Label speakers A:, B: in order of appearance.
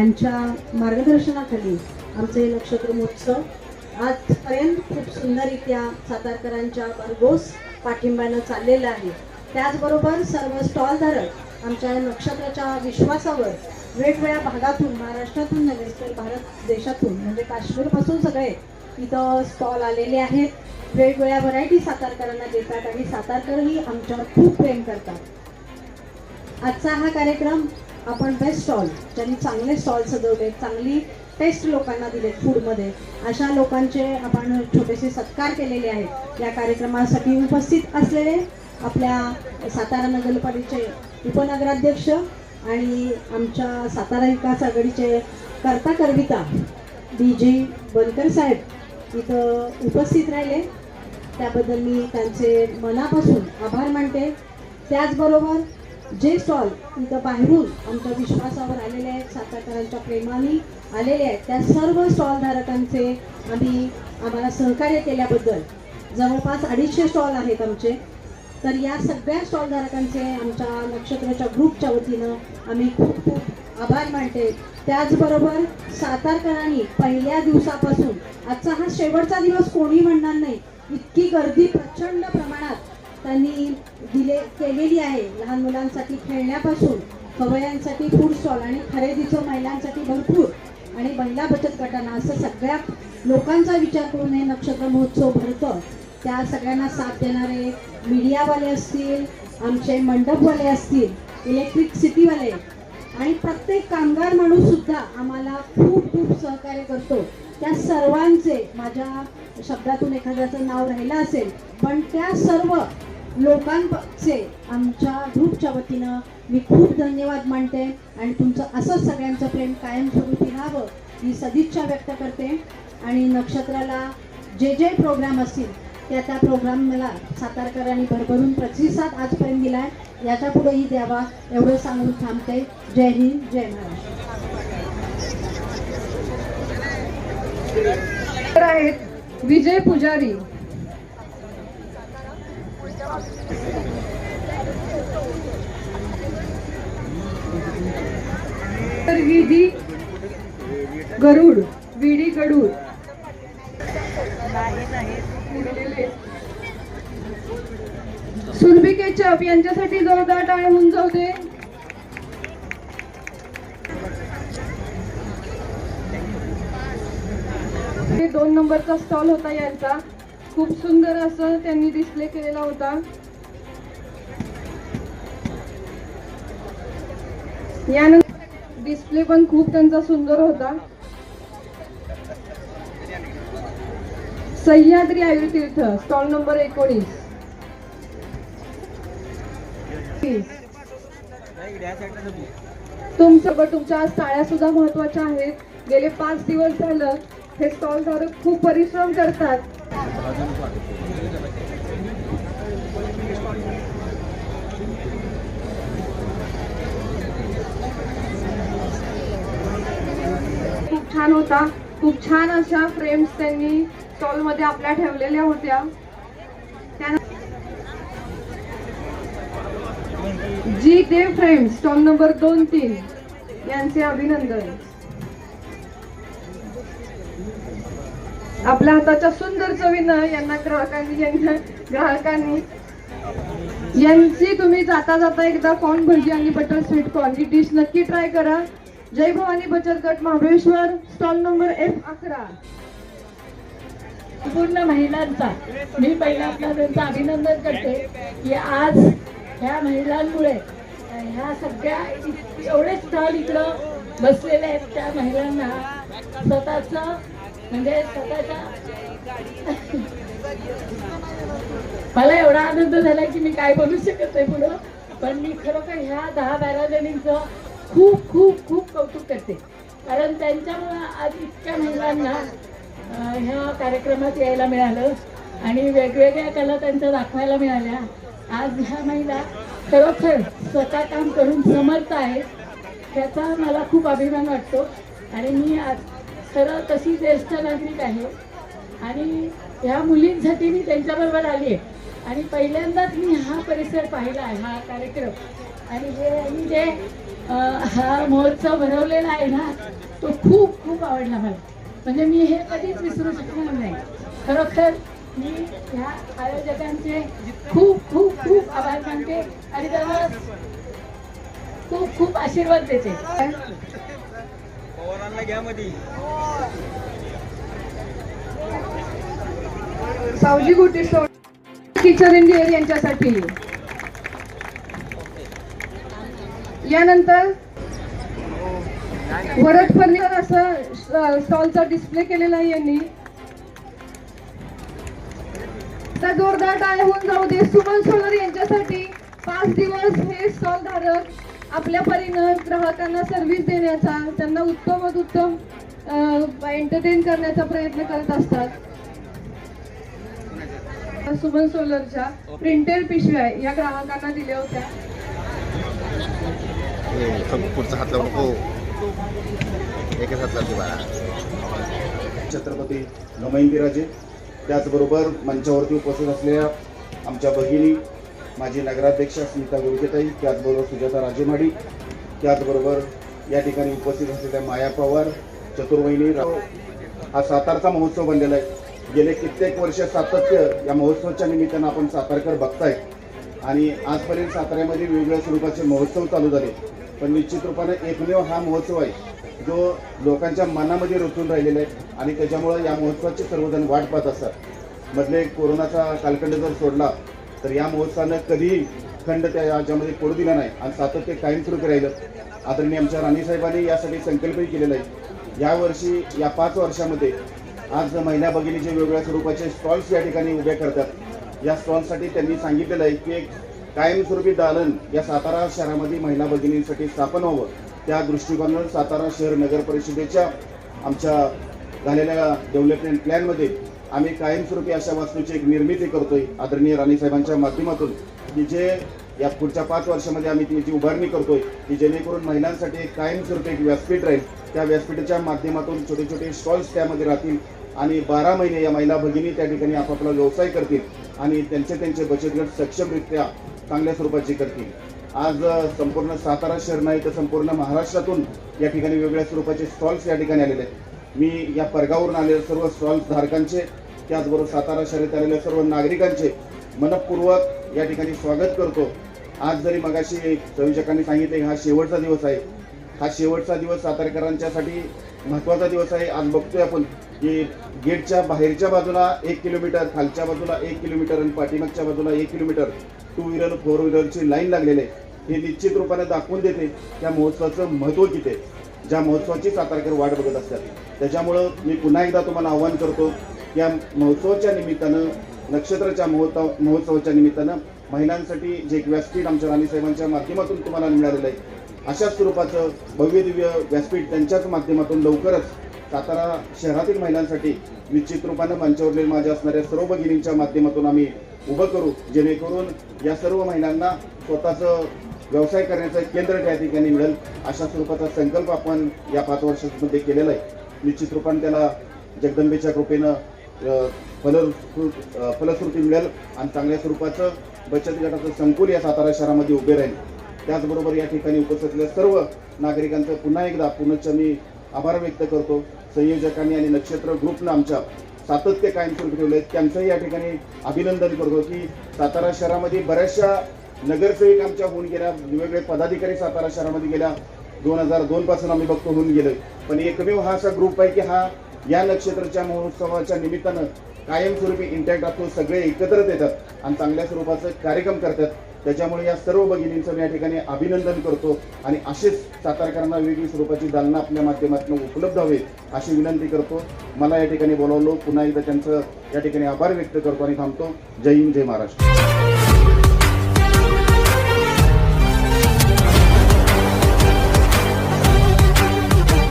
A: यांच्या मार्गदर्शनाखाली आमचे नक्षत्र महोत्सव आजपर्यंत खूप सुंदररित्या सातारकरांच्या भरघोस पाठिंब्यानं चाललेलं आहे. त्याचबरोबर सर्व स्टॉलधारक आमच्या नक्षत्राच्या विश्वासावर वेगवेगळ्या भागातून महाराष्ट्रातून नव्हे तर भारत देशातून म्हणजे काश्मीरपासून सगळे इथं स्टॉल आलेले आहेत. वेगवेगळ्या व्हरायटी सातारकरांना देतात आणि सातारकरही आमच्यावर खूप प्रेम करतात. आजचा हा कार्यक्रम आपण बेस्ट स्टॉल ज्यांनी चांगले स्टॉल सजवले चांगली टेस्ट लोकांना दिले फूडमध्ये अशा लोकांचे आपण छोटेसे सत्कार केलेले आहेत. या कार्यक्रमासाठी उपस्थित असलेले आपल्या सातारा नगरपालिकेचे उपनगराध्यक्ष आणि आमच्या सातारा विकास आघाडीचे कर्ता करविता डी जी बनकर साहेब इथं उपस्थित राहिले. त्याबद्दल मी त्यांचे मनापासून आभार मानते. त्याचबरोबर जे स्टॉल इथं बाहेरून आमच्या विश्वासावर आलेले आहेत सातारकरांच्या प्रेमाने आलेले आहेत त्या सर्व स्टॉलधारकांचे आम्ही आम्हाला सहकार्य केल्याबद्दल जवळपास अडीचशे स्टॉल आहेत आमचे. तर या सगळ्या स्टॉलधारकांचे आमच्या नक्षत्राच्या ग्रुपच्या वतीनं आम्ही खूप खूप आभार मानते. त्याचबरोबर सातारकरांनी पहिल्या दिवसापासून आजचा हा शेवटचा दिवस कोणी म्हणणार नाही इतकी गर्दी प्रचंड प्रमाणात त्यांनी दिले केलेली आहे. लहान मुलांसाठी खेळण्यापासून खवयांसाठी फूड स्टॉल आणि खरेदीचं महिलांसाठी भरपूर. आणि महिला बचत गटांना असं सगळ्या लोकांचा विचार करून हे नक्षत्र महोत्सव भरतं. त्या सगळ्यांना साथ देणारे मीडियावाले असतील आमचे मंडपवाले असतील इलेक्ट्रिक सिटीवाले आणि प्रत्येक कामगार माणूस सुद्धा आम्हाला खूप खूप सहकार्य करतो. त्या सर्वांचे माझ्या शब्दातून एखाद्याचं नाव राहिलं असेल पण त्या सर्व लोकांचे आमच्या ग्रुपच्या वतीनं मी खूप धन्यवाद मानते आणि तुमचं असंच सगळ्यांचं प्रेम कायमस्वरूपी राहावं ही सदिच्छा व्यक्त करते. आणि नक्षत्राला जे जे प्रोग्राम असतील त्या त्या प्रोग्रामला सातारकरांनी भरभरून प्रतिसाद आजपर्यंत दिला आहे याच्या पुढेही द्यावा एवढं सांगून थांबते. जय हिंद जय महाराष्ट्र.
B: तर आहेत विजय पुजारी. तर विधी गरुड विडी गरुड. सुरभी केचप यांच्यासाठी जोरदार टाळ होऊन जाऊ दे हे दोन नंबरचा स्टॉल होता यांचा. खूप सुंदर असं त्यांनी डिस्प्ले केलेला होता. यानंतर डिस्प्ले पण खूप त्यांचा सुंदर होता. सह्याद्री आयुर्तीर्थ स्टॉल नंबर एकोणीस. तुमचं तुमच्या आज सुद्धा महत्त्वाच्या आहेत. गेले पाच दिवस झालं हे स्टॉल धारक खूप परिश्रम करतात. खूप छान होता. खूप छान अशा फ्रेम्स त्यांनी स्टॉलमध्ये आपल्या ठेवलेल्या होत्या. जी देव फ्रेम स्टॉल नंबर दोन तीन यांचे अभिनंदन. आपल्या हाताच्या सुंदर चवीनं यांना ग्राहकांनी यांना ग्राहकांनी यांची तुम्ही जाता जाता एकदा कॉर्न भजी आणि बटर स्वीट कॉर्न ही डिश नक्की ट्राय करा. जय भवानी बचत गट महाबळेश्वर स्टॉल नंबर एफ अकरा.
C: पूर्ण महिलांचा मी पहिला आपला त्यांचं अभिनंदन करते की आज ह्या महिलांमुळे ह्या सगळ्या एवढे स्थळ इकडं बसलेले आहेत त्या महिलांना स्वतःच म्हणजे स्वतःच्या मला एवढा आनंद झाला की मी काय बोलू शकत नाही पुढं. पण मी खरोखर ह्या दहा बारा जणींचं खूप खूप खूप कौतुक करते. कारण त्यांच्यामुळं आज इतक्या महिलांना ह्या कार्यक्रमात यायला मिळालं आणि वेगवेगळ्या कला त्यांच्या दाखवायला मिळाल्या. आज ह्या महिला खरोखर स्वतः काम करून समर्थ आहेत. त्याचा मला खूप अभिमान वाटतो. आणि मी आज खरं तशी ज्येष्ठ नागरिक आहे. आणि ह्या मुलींसाठी मी त्यांच्याबरोबर आली आहे. आणि पहिल्यांदाच मी हा परिसर पाहिला आहे हा कार्यक्रम. आणि जे आणि जे हा महोत्सव भरवलेला आहे ना तो खूप खूप आवडला मला. म्हणजे मी हे कधीच विसरू शकणार नाही. खरोखर मी ह्या आयोजकांचे खूप खूप खूप आभार मानते आणि त्यांना खूप खूप आशीर्वाद देते.
D: पवारांना घ्या मधी.
B: सावजी गुटी टीचर इंडियर यांच्यासाठी. यानंतर वरद फर्निचर असं स्टॉलचा डिस्प्ले केलेला आहे यांनी. तर जोरदार टाळ्या होऊन जाऊ दे. सुमन सोलर यांच्यासाठी पाच दिवस हे स्टॉल धारक आपल्या परीनं ग्राहकांना सर्व्हिस देण्याचा त्यांना उत्तमात उत्तम एंटरटेन करण्याचा प्रयत्न करत असतात. सुमन सोलरच्या प्रिंटेड पिशव्या या ग्राहकांना दिल्या होत्या.
E: हात लावू नको. एकच हात लावते बाळा.
F: छत्रपती त्याचबरोबर मंचावरती उपस्थित असलेल्या आमच्या भगिनी माजी नगराध्यक्षा स्मिता गुरकेताई त्याचबरोबर सुजाता राजेमाडी त्याचबरोबर या ठिकाणी उपस्थित असलेल्या माया पवार चतुर्वहिनी राव हा सातारचा महोत्सव बनलेला आहे. गेले कित्येक वर्ष सातत्य या महोत्सवाच्या निमित्तानं आपण सातारकर बघताय. आणि आजपर्यंत साताऱ्यामध्ये वेगवेगळ्या स्वरूपाचे महोत्सव चालू झाले. पण निश्चित रूपाने एकमेव हा महोत्सव आहे जो लोकांच्या मनामध्ये रुतून राहिलेला आहे आणि त्याच्यामुळं या महोत्सवाची सर्वजण वाट पाहत असतात. मधले कोरोनाचा कालखंड जर सोडला तर या महोत्सवानं कधीही खंड त्या याच्यामध्ये पडू दिला नाही आणि सातत्य कायमस्वरूपी राहिलं आदरणीय आमच्या राणीसाहेबांनी यासाठी संकल्पही केलेला आहे. यावर्षी या पाच वर्षामध्ये आज महिला भगिनीचे वेगवेगळ्या स्वरूपाचे स्टॉल्स या ठिकाणी उभे करतात. या स्टॉल्ससाठी त्यांनी सांगितलेलं आहे की एक कायमस्वरूपी दालन या सातारा शहरामध्ये महिला भगिनींसाठी स्थापन व्हावं. त्या दृष्टिकोनातून सातारा शहर नगर परिषदेच्या आमच्या झालेल्या डेव्हलपमेंट प्लॅनमध्ये आम्ही कायमस्वरूपी अशा वास्तूची एक निर्मिती करतोय आदरणीय राणीसाहेबांच्या माध्यमातून की जे या पुढच्या पाच वर्षामध्ये आम्ही त्याची उभारणी करतोय की जेणेकरून महिलांसाठी एक कायमस्वरूपी एक व्यासपीठ राहील. त्या व्यासपीठाच्या माध्यमातून छोटे छोटे स्टॉल्स त्यामध्ये राहतील आणि बारा महिने या महिला भगिनी त्या ठिकाणी आपापला व्यवसाय करतील आणि त्यांचे त्यांचे बचत गट सक्षमरित्या चांगल्या स्वरूपाची करतील. आज संपूर्ण सातारा शहर नाही तर संपूर्ण महाराष्ट्रातून या ठिकाणी वेगवेगळ्या स्वरूपाचे स्टॉल्स या ठिकाणी आलेले आहेत. मी या परगावरून आलेल्या सर्व स्टॉल्स धारकांचे त्याचबरोबर सातारा शहरात आलेल्या सर्व नागरिकांचे मनपूर्वक या ठिकाणी स्वागत करतो. आज जरी मगाशी संयोजकांनी सांगितले हा शेवटचा दिवस आहे. हा शेवटचा दिवस सातारकरांच्यासाठी महत्त्वाचा दिवस आहे. आज बघतोय आपण की गेटच्या बाहेरच्या बाजूला एक किलोमीटर खालच्या बाजूला एक किलोमीटर आणि पाठीमागच्या बाजूला एक किलोमीटर टू व्हीलर फोर व्हीलरची लाईन लागलेली आहे. हे निश्चित रूपाने दाखवून देते त्या महोत्सवाचं महत्त्व किती आहे. ज्या महोत्सवाची सातारकर वाट बघत असतात. त्याच्यामुळं मी पुन्हा एकदा तुम्हाला आव्हान करतो या महोत्सवाच्या निमित्तानं नक्षत्राच्या महोत्सव महोत्सवाच्या निमित्तानं महिलांसाठी जे एक व्यासपीठ आमच्या राणीसाहेबांच्या माध्यमातून तुम्हाला मिळालेलं आहे अशाच स्वरूपाचं भव्य दिव्य व्यासपीठ त्यांच्याच माध्यमातून लवकरच सातारा शहरातील महिलांसाठी निश्चित रूपानं मंचावरले माझ्या असणाऱ्या सर्व भगिनींच्या माध्यमातून आम्ही उभं करू जेणेकरून या सर्व महिलांना स्वतःचं व्यवसाय करण्याचं एक केंद्र त्या ठिकाणी मिळेल अशा स्वरूपाचा संकल्प आपण या पाच वर्षांमध्ये केलेला आहे. निश्चित रूपानं त्याला जगदंबेच्या कृपेनं फल फलश्रुती मिळेल आणि चांगल्या स्वरूपाचं बचत गटाचं संकुल या सातारा शहरामध्ये उभे राहील. त्याचबरोबर या ठिकाणी उपस्थित असलेल्या सर्व नागरिकांचं पुन्हा एकदा पुनश्च मी आभार व्यक्त करतो. संयोजकांनी आणि नक्षत्र ग्रुपनं आमच्या सातत्य कायमस्वरूपी ठेवले आहेत. त्यांचंही या ठिकाणी अभिनंदन करतो की सातारा शहरामध्ये बऱ्याचशा नगरसेविक आमच्या होऊन गेल्या. वेगवेगळे पदाधिकारी सातारा शहरामध्ये गेल्या. दोन हजार दोनपासून आम्ही बघतो होऊन गेलो पण एकमेव हा असा ग्रुप आहे की हा या नक्षत्राच्या महोत्सवाच्या निमित्तानं कायमस्वरूपी इंटॅक्ट असतो सगळे एकत्रच येतात आणि चांगल्या स्वरूपाचं कार्यक्रम करतात. त्याच्यामुळे या सर्व भगिनींचं मी या ठिकाणी अभिनंदन करतो आणि असेच सातारकरांना वेगळी स्वरूपाची दालना आपल्या माध्यमातून उपलब्ध हवे अशी विनंती करतो. मला या ठिकाणी बोलावलो पुन्हा एकदा त्यांचं या ठिकाणी आभार व्यक्त करतो आणि थांबतो. जय हिंद जय महाराष्ट्र.